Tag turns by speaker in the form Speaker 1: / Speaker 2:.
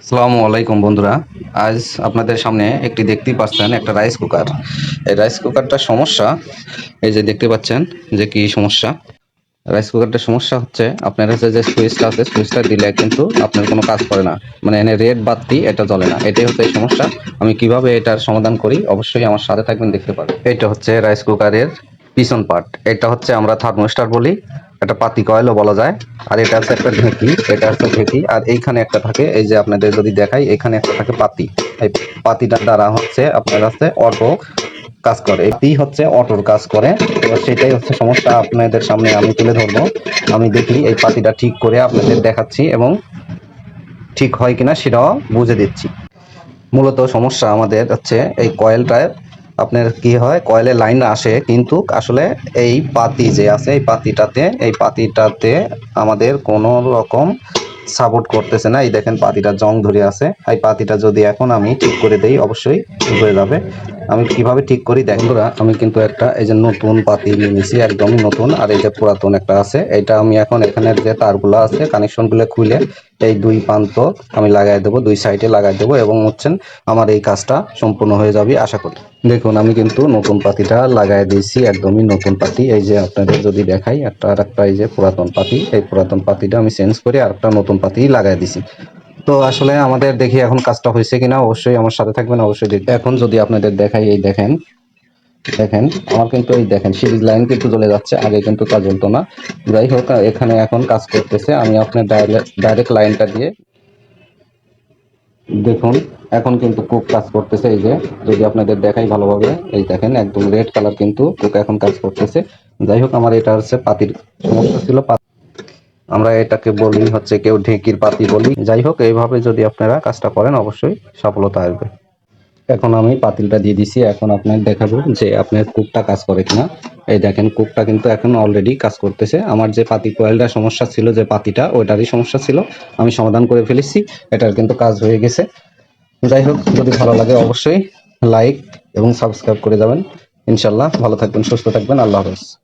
Speaker 1: আসসালামু আলাইকুম বন্ধুরা। আজ আপনাদের সামনে একটি দেখতেই পাচ্ছেন একটা রাইস কুকার এই রাইস কুকারটার সমস্যা। এই যে দেখতে পাচ্ছেন যে কি সমস্যা। রাইস কুকারটার সমস্যা হচ্ছে আপনার হচ্ছে যে সুইচটা আছে সুইচটা দিলে কিন্তু আপনার কোনো কাজ করে না। মানে এনে রেড বাতি, এটা জ্বলে না। এটাই হচ্ছে এই সমস্যা। আমি কীভাবে এটার সমাধান করি? অবশ্যই আমার সাথে থাকবেন, দেখতে পারবেন। এটা হচ্ছে রাইস কুকারের পিছন পার্ট এটা হচ্ছে আমরা থার্মোস্টার বলি। একটা পাতি কয়েলও বলা যায়, আর এটা হচ্ছে একটা ঢেঁকি, এটা হচ্ছে ঢেঁকি, আর এইখানে একটা থাকে, এই যে আপনাদের যদি দেখাই, এখানে একটা থাকে পাতি। এই পাতিটার দ্বারা হচ্ছে আপনার হচ্ছে অটো কাজ করে, এটি হচ্ছে অটোর কাজ করে। এবার সেটাই হচ্ছে সমস্যা আপনাদের সামনে আমি তুলে ধরবো। আমি দেখি এই পাতিটা ঠিক করে আপনাদের দেখাচ্ছি এবং ঠিক হয় কিনা সেটাও বুঝে দিচ্ছি। মূলত সমস্যা আমাদের হচ্ছে এই কয়েলটায় আপনার কি হয়, কয়েলে লাইন আসে, কিন্তু আসলে এই পাতি যে আছে, এই পাতিটাতে এই পাতিটাতে আমাদের কোনো রকম সাপোর্ট করতেছে না। এই দেখেন পাতিটা জং ধরে আছে। এই পাতিটা যদি এখন আমি ঠিক করে দেই, অবশ্যই ঠিক হয়ে যাবে। আমি কীভাবে ঠিক করি দেখেন আমি কিন্তু একটা এই যে নতুন পাতি নিয়ে নিছি, একদমই নতুন, আর এই যে পুরাতন একটা আছে এটা আমি এখন এখানের যে তারগুলো আছে, কানেকশনগুলো খুলে এই দুই প্রান্ত আমি লাগাই দেবো, দুই সাইডে লাগাই দেবো এবং হচ্ছেন আমার এই কাজটা সম্পূর্ণ হয়ে যাবে, আশা করি। দেখুন, আমি কিন্তু নতুন পাতিটা লাগাই দিয়েছি, একদমই নতুন পাতি, এই যে আপনাদের যদি দেখাই, একটা আর একটা এই যে পুরাতন পাতি, এই পুরাতন পাতিটা আমি চেঞ্জ করে আর একটা নতুন পাতি লাগাই দিছি তো আসলে আমাদের দেখি এখন কাজটা হয়েছে কিনা, অবশ্যই আমার সাথে থাকবেন, অবশ্যই দেখবেন। এখন যদি আপনাদের দেখাই, এই দেখেন দেখেন, আমার কিন্তু এই দেখেন, সিরিজ লাইন কিন্তু চলে যাচ্ছে, আগে কিন্তু তা জ্বলতো না। যাই হোক, এখানে এখন কাজ করতেছে, আমি আপনার ডাইরেক্ট লাইনটা দিয়ে দেখুন, এখন কিন্তু কুক কাজ করতেছে, এই যে, যদি আপনাদের দেখাই ভালোভাবে, এই দেখেন, একদম রেড কালার কিন্তু কুক এখন কাজ করতেছে। যাই হোক, আমার এটা হচ্ছে পাতির, সমস্যা ছিল আমরা এটাকে বলি হচ্ছে কেউ ঢেঁকির পাতি বলি। যাই হোক, এইভাবে যদি আপনারা কাজটা করেন, অবশ্যই সফলতা আসবে। এখন আমি পাতিলটা দিয়ে দিছি। এখন আপনার দেখাবো যে আপনার কুকটা কাজ করে কিনা। এই দেখেন, কুকটা কিন্তু এখন অলরেডি কাজ করতেছে। আমার যে পাতি কয়েলটার সমস্যা ছিল, যে পাতিটা, ওইটারই সমস্যা ছিল। আমি সমাধান করে ফেলেছি। এটার কিন্তু কাজ হয়ে গেছে। যাই হোক, যদি ভালো লাগে অবশ্যই লাইক এবং সাবস্ক্রাইব করে যাবেন। ইনশাল্লাহ ভালো থাকবেন, সুস্থ থাকবেন। আল্লাহ হাফেজ।